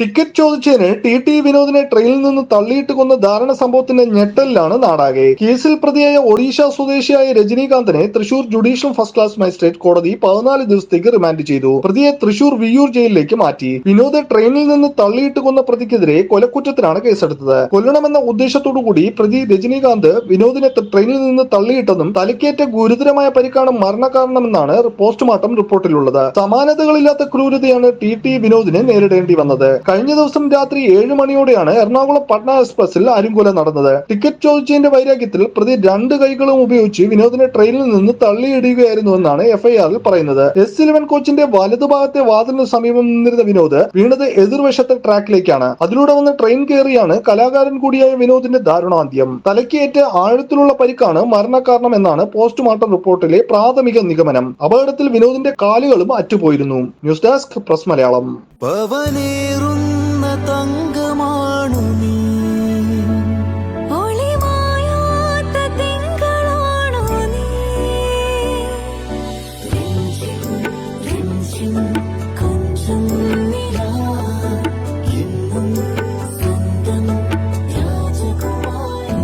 Ticket ചോദിച്ചതിന് T T വിനോദിനെ ട്രെയിനിൽ നിന്ന് തള്ളിയിട്ട് കൊന്ന ധാരണ സംഭവത്തിന്റെ ഞെട്ടലിലാണ് നാടാകെ. കേസിൽ പ്രതിയായ ഒഡീഷ സ്വദേശിയായ രജനീകാന്തിനെ Thrissur judicial first class magistrate കോടതി പതിനാല് ദിവസത്തേക്ക് റിമാൻഡ് ചെയ്തു. പ്രതിയെ തൃശൂർ വിയൂർ ജയിലിലേക്ക് മാറ്റി. വിനോദ് ട്രെയിനിൽ നിന്ന് തള്ളിയിട്ട് കൊന്ന പ്രതിക്കെതിരെ കൊലക്കുറ്റത്തിനാണ് കേസെടുത്തത്. കൊല്ലണമെന്ന ഉദ്ദേശത്തോടുകൂടി പ്രതി രജനീകാന്ത് വിനോദിനെ ട്രെയിനിൽ നിന്ന് തള്ളിയിട്ടെന്നും തലക്കേറ്റ ഗുരുതരമായ പരിക്കാണ് മരണകാരണമെന്നാണ് പോസ്റ്റ്മോർട്ടം റിപ്പോർട്ടിലുള്ളത്. സമാനതകളില്ലാത്ത ക്രൂരതയാണ് ടി ടി വിനോദിന് നേരിടേണ്ടി വന്നത്. കഴിഞ്ഞ ദിവസം രാത്രി ഏഴ് മണിയോടെയാണ് എറണാകുളം പട്ന എക്സ്പ്രസിൽ ആരുംകൊല നടന്നത്. ടിക്കറ്റ് ചോദിച്ചതിന്റെ വൈരാഗ്യത്തിൽ പ്രതി രണ്ട് കൈകളും ഉപയോഗിച്ച് വിനോദിനെ ട്രെയിനിൽ നിന്ന് തള്ളിയിടുകയായിരുന്നു എന്നാണ് എഫ്ഐആറിൽ പറയുന്നത്. എസ് ഇലവൻ കോച്ചിന്റെ വലതുഭാഗത്തെ വാതിലിന് സമീപം നിന്നിരുന്ന വിനോദ് വീണത് എതിർവശത്തെ ട്രാക്കിലേക്കാണ്. അതിലൂടെ വന്ന് ട്രെയിൻ കയറിയാണ് കലാകാരൻ കൂടിയായ വിനോദിന്റെ ദാരുണാന്ത്യം. തലയ്ക്കേറ്റ് ആഴത്തിലുള്ള പരിക്കാണ് മരണകാരണം എന്നാണ് പോസ്റ്റ്മോർട്ടം റിപ്പോർട്ടിലെ പ്രാഥമിക നിഗമനം. അപകടത്തിൽ വിനോദിന്റെ കാലുകളും അറ്റുപോയിരുന്നു. News desk press Malayalam. പവനേറുന്ന